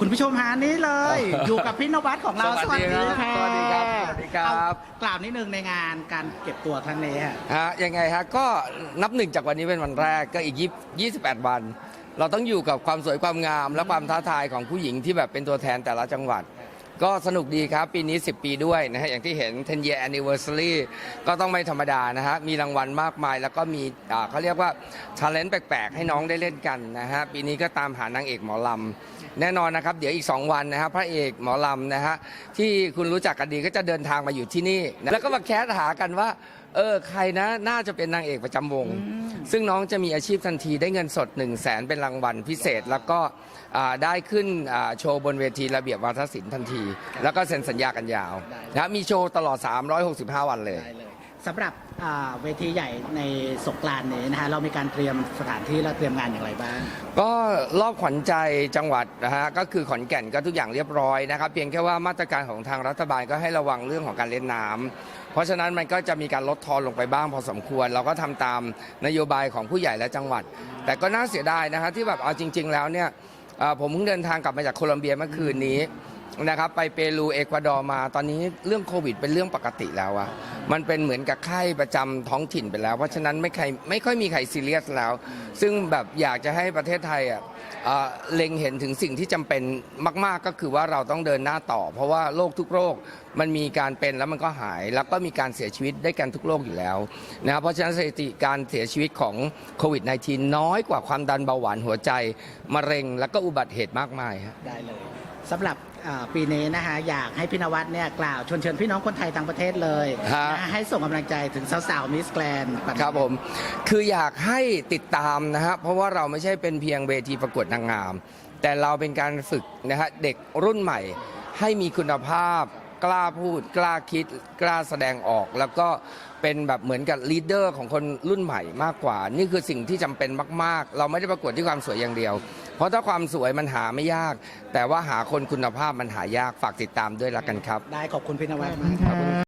คุณผู้ชมหานี้เลย อยู่กับพี่นวัดของเราสวัสดีครับสวัสดีครับสวัสดีครับเอากล่าวนิดนึงในงานการเก็บตัวครั้งนี้ฮะฮะยังไงฮะก็นับหนึ่งจากวันนี้เป็นวันแรกก็อีกยี่สิบแปดวัน เราต้องอยู่กับความสวยความงาม และความท้าทายของผู้หญิงที่แบบเป็นตัวแทนแต่ละจังหวัด ก็สนุกดีครับ ปีนี้ 10 ปีด้วยนะฮะอย่างที่เห็น 10 year anniversary ก็ต้องไม่ธรรมดานะฮะมีรางวัลมากมาย แล้วก็มีอ่าเขาเรียกว่า talent แปลก ๆ ให้น้องได้เล่นกันนะฮะปีนี้ก็ตามหานางเอกหมอลำ แน่นอนนะครับ เดี๋ยวอีก 2 วันนะฮะพระเอกหมอลำนะฮะที่คุณรู้จักกันดีก็จะเดินทางมาอยู่ที่นี่นะแล้วก็มาแคสหากันว่า เออใครนะน่าจะเป็นนางเอกประจำวง ซึ่งน้องจะมีอาชีพทันทีได้เงินสด 1 0 0 0 0แสนเป็นรางวัลพิเศษ แล้วก็อ่าได้ขึ้นอ่าโชว์บนเวทีระเบียบวาทศิลป์ทันที แล้วก็เซ็นสัญญากันยาวนะมีโชว์ตลอด 365 วันเลย ได้เลย สำหรับเวทีใหญ่ในสงกรานนี้นะฮะเรามีการเตรียมสถานที่และเตรียมงานอย่างไรบ้าง ก็รอบขวัญใจจังหวัดนะฮะก็คือขอนแก่นก็ทุกอย่างเรียบร้อยนะครับเพียงแค่ว่ามาตรการของทางรัฐบาลก็ให้ระวังเรื่องของการเล่นน้ำเพราะฉะนั้นมันก็จะมีการลดทอนลงไปบ้างพอสมควร เราก็ทำตามนโยบายของผู้ใหญ่และจังหวัด แต่ก็น่าเสียดายนะฮะที่แบบเอาจริง ๆ แล้วเนี่ยผมเพิ่งเดินทางกลับมาจากโคลอมเบียเมื่อคืนนี้ นะครับไปเปรูเอกวาดอร์มาตอนนี้เรื่องโควิดเป็นเรื่องปกติแล้วอะมันเป็นเหมือนกับไข้ประจำท้องถิ่นไปแล้ว เพราะฉะนั้นไม่ใครไม่ค่อยมีใครซีเรียสแล้ว ซึ่งแบบอยากจะให้ประเทศไทยอะเอ่อเล็งเห็นถึงสิ่งที่จำเป็นมาก ๆก็คือว่าเราต้องเดินหน้าต่อ เพราะว่าโรคทุกโรคมันมีการเป็นแล้วมันก็หาย แล้วก็มีการเสียชีวิตได้กันทุกโรคอยู่แล้วนะครับเพราะฉะนั้นสถิติการเสียชีวิตของโควิด -19 น้อยกว่าความดันเบาหวานหัวใจมะเร็งแล้วก็อุบัติเหตุมากมายฮะ ได้เลย สำหรับอ่าปีนี้นะฮะอยากให้พี่นวัดเนี่ยกล่าวชวนเชิญพี่น้องคนไทยต่างประเทศเลยฮะนะฮะให้ส่งกำลังใจถึงสาวๆมิสแกรน ครับผม คืออยากให้ติดตามนะฮะ เพราะว่าเราไม่ใช่เป็นเพียงเวทีประกวดนางงาม แต่เราเป็นการฝึกนะฮะเด็กรุ่นใหม่ ให้มีคุณภาพ กล้าพูด กล้าคิด กล้าแสดงออก แล้วก็เป็นแบบเหมือนกับลีดเดอร์ของคนรุ่นใหม่มากกว่า นี่คือสิ่งที่จำเป็นมาก ๆ เราไม่ได้ประกวดที่ความสวยอย่างเดียว เพราะถ้าความสวยมันหาไม่ยาก แต่ว่าหาคนคุณภาพมันหายากฝากติดตามด้วยละกันครับ ได้ขอบคุณพี่นวัดมากครับ